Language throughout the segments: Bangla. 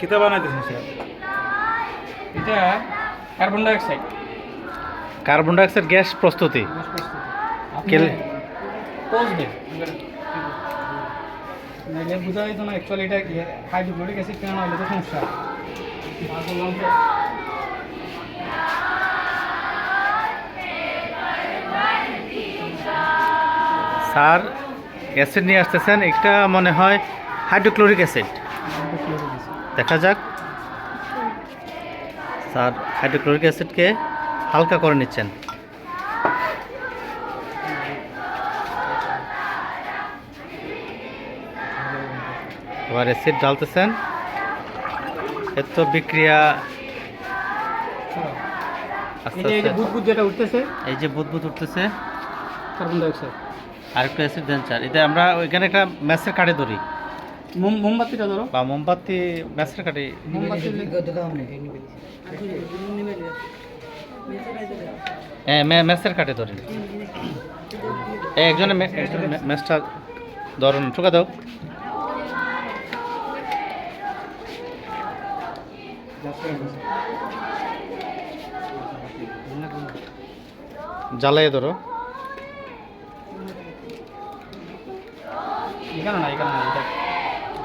কিতা বানাইতেছেন স্যার? এটা carbon dioxide. Carbon dioxide gas প্রস্তুতি। কেল- পৌঁছবে নাইলে বোঝা যেত না অ্যাকচুয়ালি এটা হাইড্রোক্লোরিক অ্যাসিড কেন হলে তো সমস্যা। আর বললাম যে স্যার অ্যাসিড নিয়ে আসতেছেন এটা মনে হয় হাইড্রোক্লোরিক অ্যাসিড হাইড্রোক্লোরিক অ্যাসিড দেখা যাক। স্যার হাইড্রোক্লোরিক অ্যাসিডকে হালকা করে নিচ্ছেন। এবার অ্যাসিড ঢালতেছেন। এর তো বিক্রিয়া। আস্তে এই যে বুদবুদ যেটা উঠতেছে। এই যে বুদবুদ উঠতেছে। Carbon dioxide. আর একটু অ্যাসিড দেন স্যার। এটা আমরা ওইখানে একটা ম্যাচের কাঠে ধরি। মোমবাতিটা ধরো। বা মোমবাতি ম্যাচের কাঠে মোমবাতি হ্যাঁ মে- ম্যাচের কাটে ধরেন। এই একজনে মে- ম্যাচটা ধরুন ঠুকা দাও। জ্বালাইয়ে ধরো। এখানে না এখানে না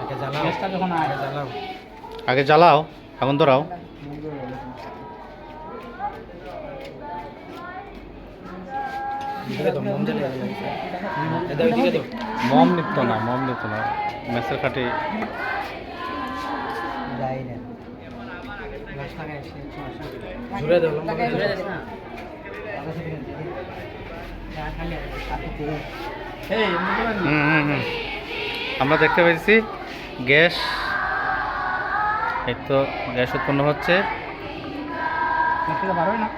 এটা গ্যাসটা যখন আগে জ্বালাও। আগে জ্বালাও এখন ধরাও মম নিত না মম নিত না। মেসের হুম হুম। আমরা দেখতে পেয়েছি গ্যাস। এই তো গ্যাস উৎপন্ন হচ্ছে। গ্যাসটা না হয় না?